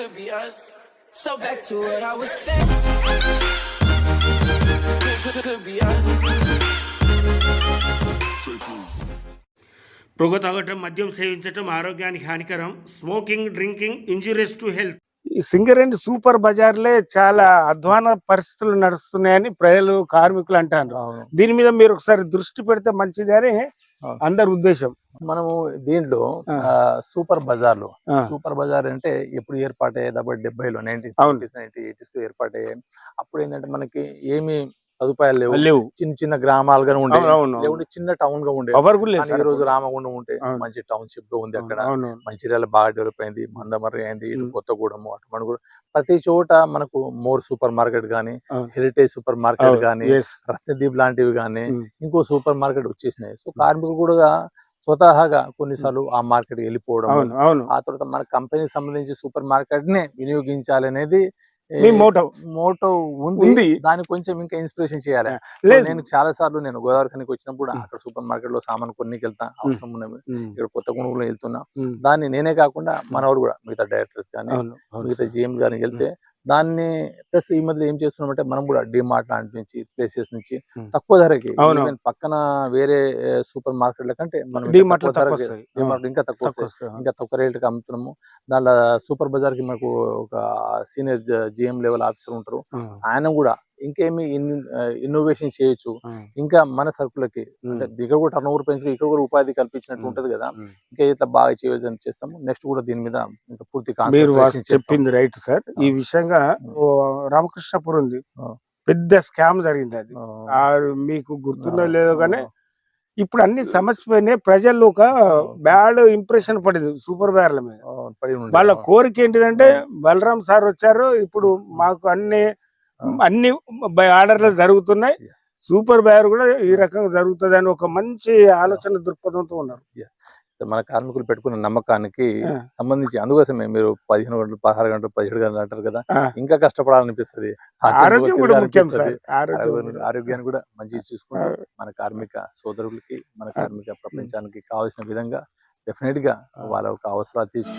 could be us. So back to what I was saying. Could, could, could be us. పొగ తాగటం మద్యం సేవించటం ఆరోగ్యానికి హానికరం smoking drinking injurious to health ఈ సింగరేణి సూపర్ బజార్లే చాలా అధ్వాన పరిస్థితులు నడుస్తున్నాయని ప్రజలు కార్మికులు అంటారు దీని మీద మీరు ఒకసారి దృష్టి పెడితే మంచిది అని అవును. అందరి ఉద్దేశం మనము దీంట్లో సూపర్ బజార్లు. సూపర్ బజార్ అంటే ఎప్పుడు ఏర్పాటయ్యే డెబ్బై డెబ్బైలో నైన్టీన్. సెవెంటీస్ నైన్టీ ఎయిటీస్లో ఏర్పాటయ్యాయి అప్పుడు ఏంటంటే మనకి ఏమి సదుపాయాలు లేవు లేవు చిన్న చిన్న గ్రామాలుగా ఉండే. లేకుంటే చిన్న టౌన్గా ఉండే ఈ రోజు. రామగుండం ఉంటే. మంచి టౌన్షిప్గా ఉంది అక్కడ మంచిర్యాల బాగా డెవలప్ అయింది మందమర్రి అయింది ఇటు ఉమ్. కొత్తగూడెం అటు మణుగూరు ప్రతి చోట మనకు మోర్ సూపర్ మార్కెట్ గానీ. హెరిటేజ్ సూపర్ మార్కెట్ గానీ. రత్నదీప్ లాంటివి గానీ. ఇంకో సూపర్ మార్కెట్ వచ్చేసినాయి సో కార్మికులు కూడా స్వతహాగా కొన్నిసార్లు ఆ మార్కెట్ వెళ్ళిపోవడం అవును ఆ తర్వాత మన కంపెనీకి సంబంధించి సూపర్ మార్కెట్ని వినియోగించాలి అనేది ఏ, మీ మోటో. మోటో ఉంది. దాన్ని కొంచెం ఇంకా ఇన్స్పిరేషన్ చేయాలి. నేను చాలా సార్లు నేను గోదావరి ఖనికి వచ్చినప్పుడు. అక్కడ సూపర్ మార్కెట్లో సామాన్ కొన్నికి వెళ్తా అవసరం ఉన్నవి. ఇక్కడ కొత్త కొనుగోలు వెళ్తున్నా. దాన్ని నేనే కాకుండా మనవారు కూడా మిగతా డైరెక్టర్స్ కానీ మిగతా జిఎం గాని వెళ్తే దాన్ని ప్లస్ ఈ మధ్య ఏం చేస్తున్నామంటే మనం కూడా డిమార్ట్ లాంటి నుంచి ప్లేసెస్ నుంచి. తక్కువ ధరకి పక్కన వేరే సూపర్ మార్కెట్ల కంటే మనం ఇంకా డిమార్ట్ ఇంకా తక్కువ. ఇంకా తక్కువ రేటుకి అమ్ముతున్నాము. దానిలో సూపర్ బజార్కి మనకు ఒక సీనియర్ జిఎం లెవెల్ ఆఫీసర్ ఉంటారు. ఆయన కూడా ఇంకేమి ఇన్నోవేషన్ చేయొచ్చు. ఇంకా మన సరుకులకి అంటే కూడా టర్న్ ఓవర్ పెంచుకు ఇక్కడ కూడా ఉపాధి కల్పించినట్టు. ఉంటది కదా. ఇంకా ఇట్లా బాగా చేయొచ్చని చేస్తాము. నెక్స్ట్ కూడా దీని మీద ఇంకా పూర్తి చెప్పింది రైట్ సార్. ఈ. విషయంగా రామకృష్ణపురం ఉంది. పెద్ద స్కామ్ జరిగింది అది. మీకు గుర్తుందో లేదో కానీ ఇప్పుడు అన్ని సమస్య పోయినాయి ప్రజల్లో ఒక బ్యాడ్ ఇంప్రెషన్ పడింది సూపర్ బ్యార్ల మీద. వాళ్ళ కోరిక ఏంటిదంటే బలరాం సార్ వచ్చారు. ఇప్పుడు మాకు అన్ని. అన్ని ఆర్డర్లు జరుగుతున్నాయి. సూపర్ బయర్ కూడా ఈ రకంగా జరుగుతుంది అని ఒక మంచి ఆలోచన దృక్పథంతో ఉన్నారు. మన కార్మికులు పెట్టుకున్న నమ్మకానికి. సంబంధించి అందుకోసమే మీరు పదిహేను గంటలు పదహారు గంటలు పదిహేడు గంటలు అంటారు కదా. ఇంకా కష్టపడాలనిపిస్తుంది. ఆరోగ్యాన్ని కూడా మంచిగా చూసుకుంటూ మన కార్మిక సోదరులకి మన కార్మిక ప్రపంచానికి కావాల్సిన విధంగా డెఫినెట్గా వాళ్ళ ఒక అవసరాలు తీసు